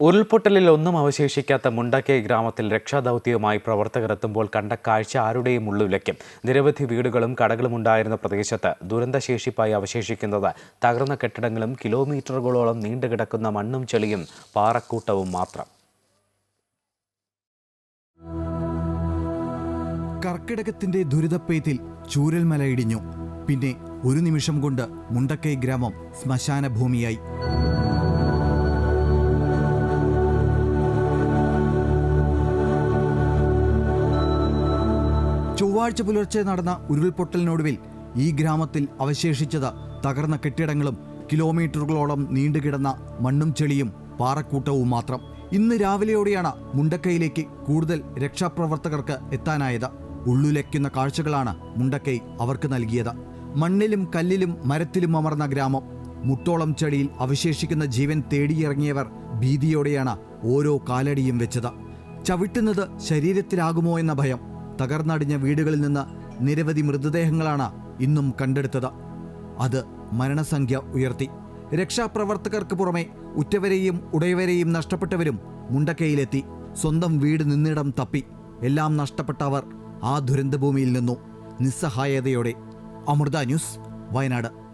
ഉരുൾപൊട്ടലിൽ ഒന്നും അവശേഷിക്കാത്ത മുണ്ടക്കൈ ഗ്രാമത്തിൽ രക്ഷാദൗത്യവുമായി പ്രവർത്തകർ എത്തുമ്പോൾ കണ്ട കാഴ്ച ആരുടെയും ഉള്ളുലയ്ക്കും നിരവധി വീടുകളും കടകളും ഉണ്ടായിരുന്ന പ്രദേശത്ത് ദുരന്തശേഷിപ്പായി അവശേഷിക്കുന്നത്. തകർന്ന കെട്ടിടങ്ങളും കിലോമീറ്ററുകളോളം നീണ്ടുകിടക്കുന്ന മണ്ണും ചെളിയും പാറക്കൂട്ടവും മാത്രം. കർക്കിടകത്തിന്റെ ദുരിതപ്പെയ്ത്തിൽ ചൂരൽമല ഇടിഞ്ഞു. പിന്നെ ഒരു നിമിഷം കൊണ്ട് മുണ്ടക്കൈ ഗ്രാമം ശ്മശാന ഭൂമിയായി ചൊവ്വാഴ്ച പുലർച്ചെ നടന്ന ഉരുൾപൊട്ടലിനൊടുവിൽ ഈ ഗ്രാമത്തിൽ അവശേഷിച്ചത് തകർന്ന കെട്ടിടങ്ങളും കിലോമീറ്ററുകളോളം നീണ്ടുകിടന്ന മണ്ണും ചെളിയും പാറക്കൂട്ടവും മാത്രം. ഇന്ന് രാവിലെയോടെയാണ് മുണ്ടക്കൈയിലേക്ക് കൂടുതൽ രക്ഷാപ്രവർത്തകർക്ക് എത്താനായത്. ഉള്ളുലയ്ക്കുന്ന കാഴ്ചകളാണ് മുണ്ടക്കൈ അവർക്ക് നൽകിയത്. മണ്ണിലും കല്ലിലും മരത്തിലും അമർന്ന ഗ്രാമം. മുട്ടോളം ചെടിയിൽ അവശേഷിക്കുന്ന ജീവൻ തേടിയിറങ്ങിയവർ ഭീതിയോടെയാണ് ഓരോ കാലടിയും വെച്ചത്. ചവിട്ടുന്നത് ശരീരത്തിലാകുമോ എന്ന ഭയം. തകർന്നടിഞ്ഞ വീടുകളിൽ നിന്ന് നിരവധി മൃതദേഹങ്ങളാണ് ഇന്നും കണ്ടെടുത്തത്. അത് മരണസംഖ്യ ഉയർത്തി. രക്ഷാപ്രവർത്തകർക്ക് പുറമെ ഉറ്റവരെയും ഉടയവരെയും നഷ്ടപ്പെട്ടവരും മുണ്ടക്കയിലെത്തി. സ്വന്തം വീട് നിന്നിടം തപ്പി. എല്ലാം നഷ്ടപ്പെട്ട അവർ ആ ദുരന്തഭൂമിയിൽ നിന്നു. നിസ്സഹായതയോടെ. അമൃത ന്യൂസ് വയനാട്.